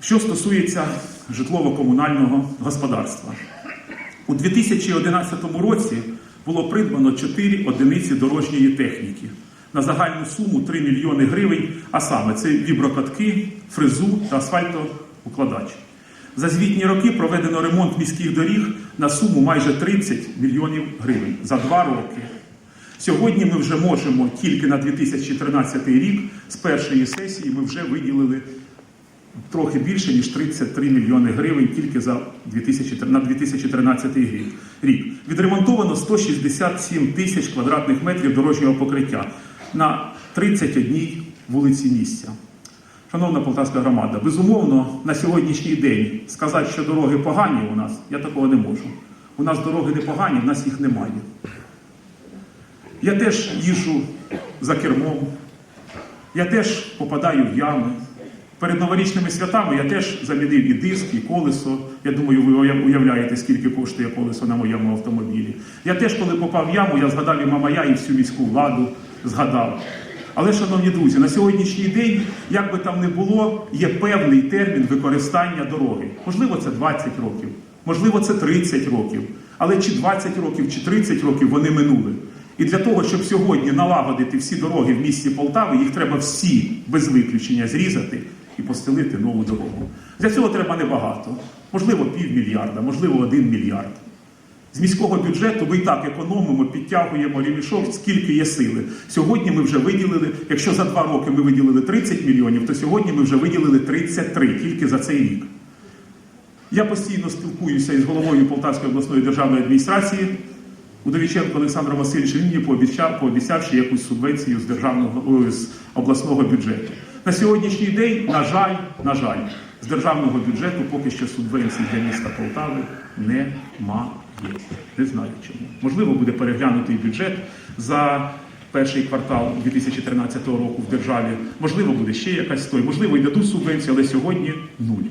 Що стосується житлово-комунального господарства, у 2011 році було придбано 4 одиниці дорожньої техніки на загальну суму 3 мільйони гривень, а саме це віброкатки, фрезу та асфальтоукладач. За звітні роки проведено ремонт міських доріг на суму майже 30 мільйонів гривень за два роки. Сьогодні ми вже можемо тільки на 2013 рік з першої сесії ми вже виділили трохи більше ніж 33 мільйони гривень тільки за 2000, на 2013 рік. Відремонтовано 167 тисяч квадратних метрів дорожнього покриття на 31 вулиці місця. Шановна полтавська громада, безумовно, на сьогоднішній день сказати, що дороги погані у нас, я такого не можу. У нас дороги не погані, в нас їх немає. Я теж їжджу за кермом, я теж попадаю в ями. Перед новорічними святами я теж замінив і диск, і колесо. Я думаю, ви уявляєте, скільки коштує колесо на моєму автомобілі. Я теж, коли попав в яму, я згадав і мамая, і всю міську владу згадав. Але, шановні друзі, на сьогоднішній день, як би там не було, є певний термін використання дороги. Можливо, це 20 років, можливо, це 30 років. Але чи 20 років, чи 30 років вони минули. І для того, щоб сьогодні налагодити всі дороги в місті Полтави, їх треба всі без виключення зрізати і постелити нову дорогу. Для цього треба небагато. Можливо, півмільярда, можливо, один мільярд. З міського бюджету ми і так економимо, підтягуємо ремішок, скільки є сили. Сьогодні ми вже виділили, якщо за два роки ми виділили 30 мільйонів, то сьогодні ми вже виділили 33 тільки за цей рік. Я постійно спілкуюся із головою Полтавської обласної державної адміністрації. Удовіченко Олександр Васильович він мені пообіцяв, пообіцяв ще якусь субвенцію з державного з обласного бюджету. На сьогоднішній день, на жаль, на жаль, з державного бюджету поки що субвенцій для міста Полтави немає. Не знаю чому. Можливо, буде переглянутий бюджет за перший квартал 2013 року в державі. Можливо, буде ще якась той. Можливо, й дадуть субвенцію, але сьогодні нуль.